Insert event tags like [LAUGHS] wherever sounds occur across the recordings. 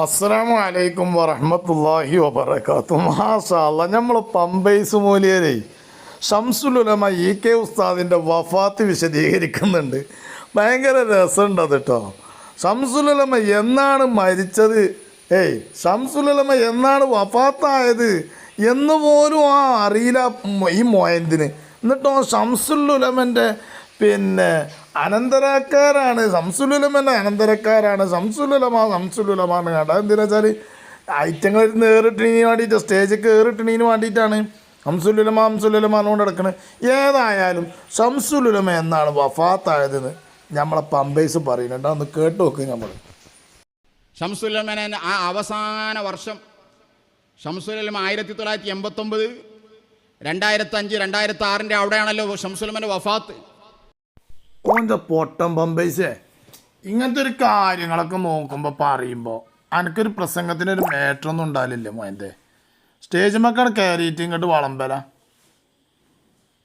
അസ്സലാമു അലൈക്കും വറഹ്മത്തുള്ളാഹി വബറകാത്തു മാഷാല്ല നമ്മൾ പമ്പൈസ് മൂലിയരെ ഷംസുലുലമ ഇ കെ ഉസ്താദിന്റെ വഫാത്ത് വിശദീകരിക്കുന്നുണ്ട്. ഭയങ്കര രസമുണ്ട് അത് കേട്ടോ ഷംസുലുലമ എന്നാണ് മരിച്ചത്? ഏയ് ഷംസുലുലമ എന്നാണ് വഫാത്തായത്? എന്ന് പോലും ആ അറിയില്ല ഈ മോയന്തിന്. എന്നിട്ടോ ഷംസുലുലമന്റെ പിന്നെ അനന്തരക്കാരാണ്. സംസുലുലമന്റെ അനന്തരക്കാരാണ്. സംസുലുലമ സംസുലുലമാണ് കേട്ടോ. എന്തിനാ വെച്ചാൽ ഐറ്റങ്ങൾ നേറിട്ടിന് വേണ്ടിയിട്ട് സ്റ്റേജിൽ കയറിട്ടിന് വേണ്ടിയിട്ടാണ് ഹംസുലുലമ ഹംസുലുലമ കൊണ്ട് നടക്കുന്നത് ഏതായാലും ഷംസുലുലമ എന്നാണ് വഫാത്തായതെന്ന് നമ്മളെ പമ്പേഴ്സ് പറയുന്നുണ്ട് അന്ന് കേട്ട് നോക്ക് നമ്മൾ ഷംസുലമൻ ആ അവസാന വർഷം ഷംസുലമ ആയിരത്തി തൊള്ളായിരത്തി എൺപത്തൊമ്പത് രണ്ടായിരത്തി അഞ്ച് രണ്ടായിരത്തി ആറിന്റെ അവിടെയാണല്ലോ ഷംസുലമന്റെ വഫാത്ത്. ഓന്റെ പൊട്ടം പമ്പേഴ്സേ ഇങ്ങനത്തെ ഒരു കാര്യങ്ങളൊക്കെ നോക്കുമ്പോൾ പറയുമ്പോൾ എനിക്കൊരു പ്രസംഗത്തിനൊരു മേറ്ററൊന്നും ഉണ്ടാവില്ല മോന്റെ സ്റ്റേജ് മക്കൾ കയറിയിട്ട് ഇങ്ങോട്ട് വളമ്പല.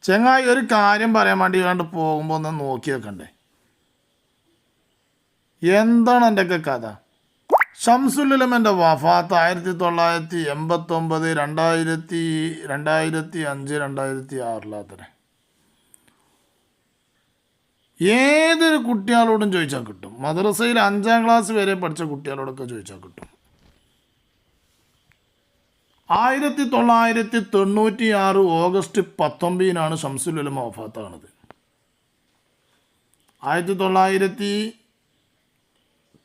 ചെങ്ങായി ഒരു കാര്യം പറയാൻ വേണ്ടി കണ്ട് പോകുമ്പോൾ ഒന്ന് നോക്കി വെക്കണ്ടേ. എന്താണ് എന്റെയൊക്കെ കഥ? ഷംസുല്ലമന്റെ വഫാത്ത് ആയിരത്തി തൊള്ളായിരത്തി എൺപത്തൊമ്പത് രണ്ടായിരത്തി രണ്ടായിരത്തി അഞ്ച് രണ്ടായിരത്തി ആറിലാത്തരെ ഏതൊരു കുട്ടികളോടും ചോദിച്ചാൽ കിട്ടും. മദ്രസയിൽ അഞ്ചാം ക്ലാസ് വരെ പഠിച്ച കുട്ടികളോടൊക്കെ ചോദിച്ചാൽ കിട്ടും. ആയിരത്തി തൊള്ളായിരത്തി തൊണ്ണൂറ്റി ആറ് ഓഗസ്റ്റ് പത്തൊമ്പതിനാണ് ഷംസുലുലമ വഫാത്താണത് ആയിരത്തി തൊള്ളായിരത്തി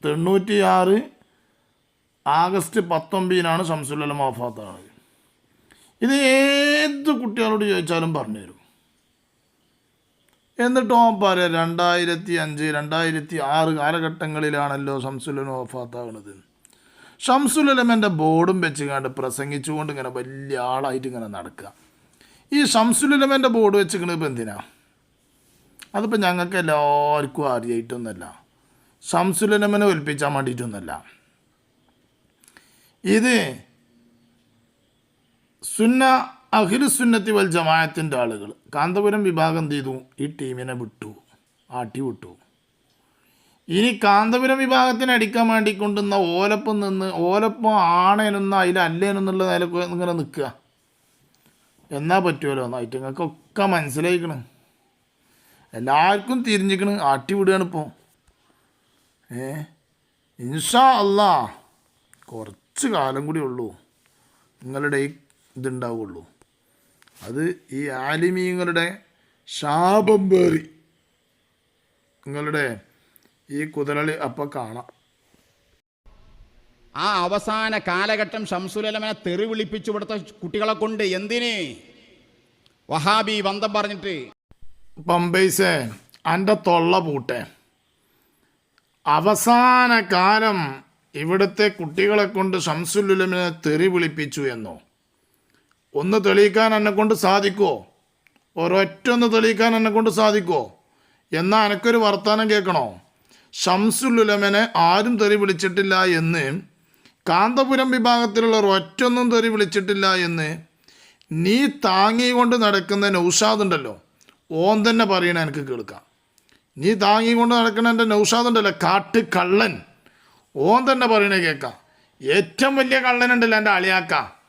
തൊണ്ണൂറ്റി ആറ് ആഗസ്റ്റ് പത്തൊമ്പതിനാണ് ഷംസുലുലമ വഫാത്താണത് ഇത് ഏത് കുട്ടികളോട് ചോദിച്ചാലും പറഞ്ഞുതരും എന്നിട്ട് ഓൻ പറയാം രണ്ടായിരത്തി അഞ്ച് രണ്ടായിരത്തി ആറ് കാലഘട്ടങ്ങളിലാണല്ലോ ഷംസുലമ വഫാത്താവുന്നത് ഷംസുലമന്റെ ബോർഡും വെച്ച് കണ്ട് പ്രസംഗിച്ചുകൊണ്ട് ഇങ്ങനെ വലിയ ആളായിട്ട് ഇങ്ങനെ നടക്കുക. ഈ ഷംസുലമന്റെ ബോർഡ് വെച്ചിക്കണത് ഇപ്പം എന്തിനാ? അതിപ്പോൾ ഞങ്ങൾക്ക് എല്ലാവർക്കും അറിയായിട്ടൊന്നുമല്ല. ഷംസുലമനെ ഒൽപ്പിച്ചാൻ വേണ്ടിയിട്ടൊന്നുമല്ല. ഇത് സുന്ന അഖിലു സുന്നത്തി വൽ ജമായത്തിന്റെ ആളുകൾ കാന്തപുരം വിഭാഗം ചെയ്തു? ഈ ടീമിനെ വിട്ടു ആട്ടി വിട്ടു. ഇനി കാന്തപുരം വിഭാഗത്തിന് അടിക്കാൻ വേണ്ടി കൊണ്ടുവന്ന ഓലപ്പം നിന്ന് ഓലപ്പം ആണേനൊന്നും അതിൽ അല്ലേനെന്നുള്ള നിലയ്ക്ക് ഇങ്ങനെ നിൽക്കുക. എന്നാ പറ്റുമല്ലോ? എന്ന് ഐറ്റങ്ങൾക്കൊക്കെ മനസ്സിലായിക്കണ്. എല്ലാവർക്കും തിരിഞ്ഞിക്കണ് ആട്ടി വിടുകയാണ് ഇപ്പോൾ ഏ? ഇൻഷാ അല്ലാ കുറച്ച് കാലം കൂടി ഉള്ളൂ. നിങ്ങളുടെ ഇതുണ്ടാവുള്ളൂ അത് ഈ ആലിമീങ്ങളുടെ ശാപം പേറി. നിങ്ങളുടെ ഈ കുതിരളി അപ്പം കാണാം. ആ അവസാന കാലഘട്ടം ഷംസുലമനെ തെറി വിളിപ്പിച്ചു കൊടുത്ത കുട്ടികളെ കൊണ്ട് എന്തിന്? വഹാബി ബന്ധം പറഞ്ഞിട്ട്. പമ്പൈസേ എന്റെ തൊള്ള പൂട്ടെ. അവസാന കാലം ഇവിടുത്തെ കുട്ടികളെ കൊണ്ട് ഷംസുലുലമിനെ തെറി വിളിപ്പിച്ചു എന്നോ? ഒന്ന് തെളിയിക്കാൻ എന്നെക്കൊണ്ട് സാധിക്കുമോ ഒരൊറ്റ ഒന്ന് തെളിയിക്കാൻ എന്നെ കൊണ്ട് സാധിക്കുമോ എന്നാൽ എനക്കൊരു വർത്തമാനം കേൾക്കണോ? ഷംസുലുലമനെ ആരും തെറി വിളിച്ചിട്ടില്ല എന്ന് കാന്തപുരം വിഭാഗത്തിലുള്ള ഒറ്റൊന്നും തെറി വിളിച്ചിട്ടില്ല എന്ന് നീ താങ്ങിക്കൊണ്ട് നടക്കുന്ന നൗഷാദ് ഉണ്ടല്ലോ ഓൻ തന്നെ പറയണ എനിക്ക് കേൾക്കാം. നീ താങ്ങിക്കൊണ്ട് നടക്കണ എന്റെ നൗഷാദ് ഉണ്ടല്ലോ കാട്ട് കള്ളൻ ഓൻ തന്നെ പറയണേ കേൾക്കാം. ഏറ്റവും വലിയ കള്ളനുണ്ടല്ലോ എന്റെ അളിയാക്ക.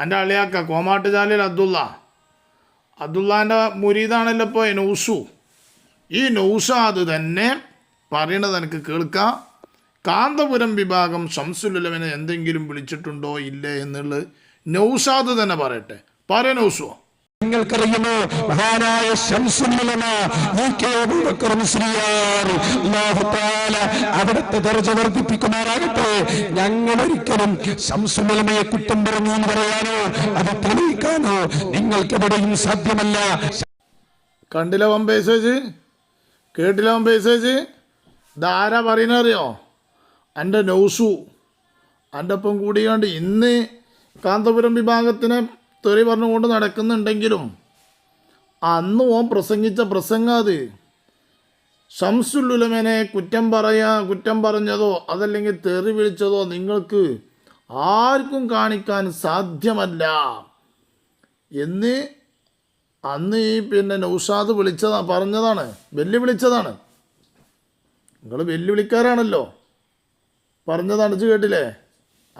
എന്റെ അളിയാക്ക കോമാട്ടുചാലിൽ അബ്ദുള്ള. അബ്ദുള്ളാന്റെ മുരീദാണല്ലോ ഇപ്പോൾ നൗസു. ഈ നൗസാദ് തന്നെ പറയണത് എനിക്ക് കേൾക്കാം. കാന്തപുരം വിഭാഗം ശംസുലവനെ എന്തെങ്കിലും വിളിച്ചിട്ടുണ്ടോ ഇല്ലേ എന്നുള്ളത് നൗസാദ് തന്നെ പറയട്ടെ. പറയ നൗഷോ നിങ്ങൾക്കറിയുമോ? മഹാനായ അവിടുത്തെ ദർജ വർദ്ധിപ്പിക്കുമാറാകട്ടെ. ഞങ്ങൾ ഒരിക്കലും ശംസുമലമയെ കുറ്റം പറഞ്ഞു എന്ന് പറയാനോ? അത് തെളിയിക്കാനോ? നിങ്ങൾക്ക് എവിടെയും സാധ്യമല്ല. കണ്ടില്ല പമ്പേസേജ് കേട്ടില്ല പമ്പേസേജ് ഇതാരാ പറയുന്നറിയോ എന്റെ നൗസു. എന്റെ ഒപ്പം കൂടിയാണ്ട് ഇന്ന് കാന്തപുരം വിഭാഗത്തിനെ തെറി പറഞ്ഞുകൊണ്ട് നടക്കുന്നുണ്ടെങ്കിലും അന്ന് ഓൻ പ്രസംഗിച്ച പ്രസംഗം അത്. ഷംസുല്ലുലമനെ കുറ്റം പറയാ കുറ്റം പറഞ്ഞതോ അതല്ലെങ്കിൽ തെറി വിളിച്ചതോ നിങ്ങൾക്ക് ആർക്കും കാണിക്കാൻ സാധ്യമല്ല. എന്ന് അന്ന് ഈ പിന്നെ നൗഷാദ് വിളിച്ചതാ പറഞ്ഞതാണ് വെല്ലുവിളിച്ചതാണ്. നിങ്ങൾ വെല്ലുവിളിക്കാരാണല്ലോ. പറഞ്ഞത് അടച്ചു കേട്ടില്ലേ?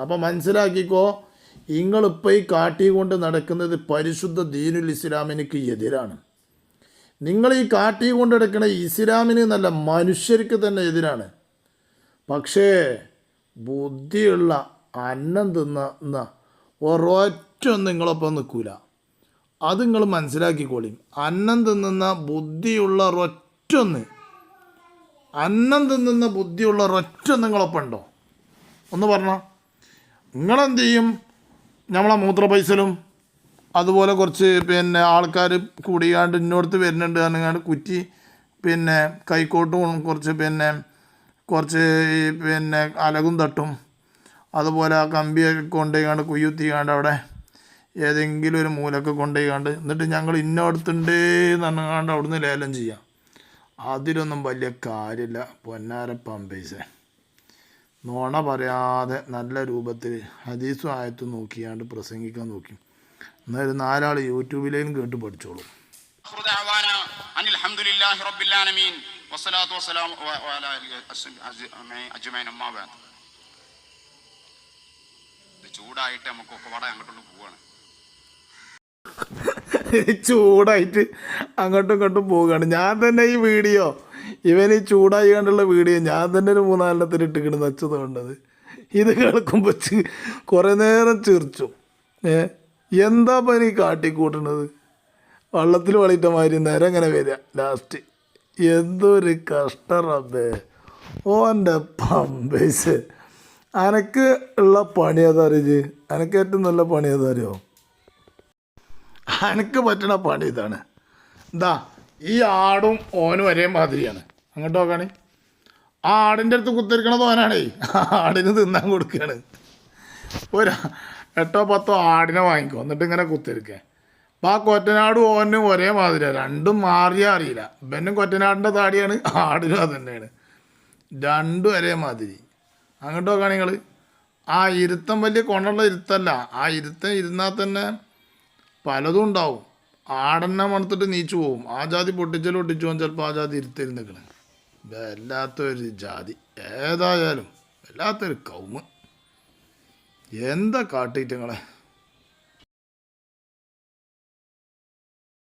അപ്പം മനസ്സിലാക്കിക്കോ നിങ്ങളിപ്പോൾ ഈ കാട്ടിക്കൊണ്ട് നടക്കുന്നത് പരിശുദ്ധ ദീനുൽ ഇസ്ലാമിനിക്ക് എതിരാണ്. നിങ്ങൾ ഈ കാട്ടി കൊണ്ട് നടക്കുന്ന ഇസ്ലാമിന് നല്ല മനുഷ്യർക്ക് തന്നെ എതിരാണ്. പക്ഷേ ബുദ്ധിയുള്ള അന്നം തിന്ന ഒരൊറ്റ നിങ്ങളൊപ്പം നിൽക്കൂല. അത് നിങ്ങൾ മനസ്സിലാക്കിക്കോളിയും അന്നം തിന്നുന്ന ബുദ്ധിയുള്ള ഒരൊറ്റൊന്ന് അന്നം തിന്നുന്ന ബുദ്ധിയുള്ള ഒരൊറ്റ നിങ്ങളൊപ്പം ഉണ്ടോ? ഒന്ന് പറഞ്ഞോ. നിങ്ങളെന്ത് ചെയ്യും? നമ്മളെ മൂത്ര പൈസലും അതുപോലെ കുറച്ച് പിന്നെ ആൾക്കാർ കൂടിയാണ്ട് ഇന്നോടത്ത് വരുന്നുണ്ട് പറഞ്ഞാണ്ട് കുറ്റി പിന്നെ കൈക്കോട്ടും കുറച്ച് പിന്നെ കുറച്ച് പിന്നെ അലകും തട്ടും. അതുപോലെ ആ കമ്പിയൊക്കെ കൊണ്ടുപോയിക്കാണ്ട് കുയ്യുത്തിക്കാണ്ട് അവിടെ ഏതെങ്കിലും ഒരു മൂലൊക്കെ കൊണ്ടുപോയിക്കാണ്ട് എന്നിട്ട് ഞങ്ങൾ ഇന്നോടത്തുണ്ട് എന്ന് അവിടുന്ന് ലേലം ചെയ്യാം. അതിലൊന്നും വലിയ കാര്യമില്ല പൊന്നാര പമ്പേസേ നോണ പറയാതെ നല്ല രൂപത്തിൽ ഹദീസും ആയത്തും നോക്കിയാണ്ട് പ്രസംഗിക്കാൻ നോക്കി. എന്നാലും നാലാൾ യൂട്യൂബിലേയും കേട്ട് പഠിച്ചോളൂ. [LAUGHS] ചൂടായിട്ട് അങ്ങോട്ടും ഇങ്ങോട്ടും പോവുകയാണ്. ഞാൻ തന്നെ ഈ വീഡിയോ ഇവൻ ഈ ചൂടായി കണ്ടുള്ള വീഡിയോ ഞാൻ തന്നെ ഒരു മൂന്നാലെണ്ണത്തിന് ഇട്ടിക്കണ് നച്ചത് കൊണ്ടത്. ഇത് കേൾക്കുമ്പോൾ കുറേ നേരം ചിരിച്ചു ഏ? എന്താ പനി കാട്ടിക്കൂട്ടണത്? വള്ളത്തിൽ വളിയിട്ട മാതിരി നേരം ഇങ്ങനെ വരിക ലാസ്റ്റ് എന്തൊരു കഷ്ടറബേ ഓന്റെ പമ്പേസ്. അനക്ക് ഉള്ള പണി അതറിയത് അനക്ക് ഏറ്റവും നല്ല പണി അതറിയോ അനക്ക് പറ്റണ പണി ഇതാണ്. എന്താ ഈ ആടും ഓനും ഒരേ മാതിരിയാണ്. അങ്ങോട്ട് നോക്കാണേ. ആ ആടിന്റെ അടുത്ത് കുത്തിരിക്കണത് ഓനാണേ. ആടിന് തിന്നാൻ കൊടുക്കുകയാണ് ഒരു എട്ടോ പത്തോ ആടിനെ വാങ്ങിക്കോ. എന്നിട്ട് ഇങ്ങനെ കുത്തിരിക്കുക അപ്പം ആ കൊറ്റനാടും ഓനും ഒരേ മാതിരിയാണ് രണ്ടും മാറിയാ അറിയില്ല. ഇവനും കൊറ്റനാടിന്റെ താടിയാണ് ആടിനും അത് തന്നെയാണ്. രണ്ടും ഒരേ മാതിരി. അങ്ങോട്ട് നോക്കുകയാണ് നിങ്ങൾ ആ ഇരുത്തം വലിയ കൊണ്ടുള്ള ഇരുത്തല്ല. ആ ഇരുത്തം ഇരുന്നാൽ തന്നെ പലതും ഉണ്ടാവും. ആടെണ്ണ മണത്തിട്ട് നീച്ചു പോവും. ആ ജാതി പൊട്ടിച്ചാലും ഒട്ടിച്ചു പോകാൻ ചിലപ്പോൾ ആ ജാതി ഇരുത്തരുന്ന് നിൽക്കണേ. വല്ലാത്തൊരു ജാതി. ഏതായാലും വല്ലാത്തൊരു കൗമ്. എന്താ കാട്ടിയിട്ടങ്ങളെ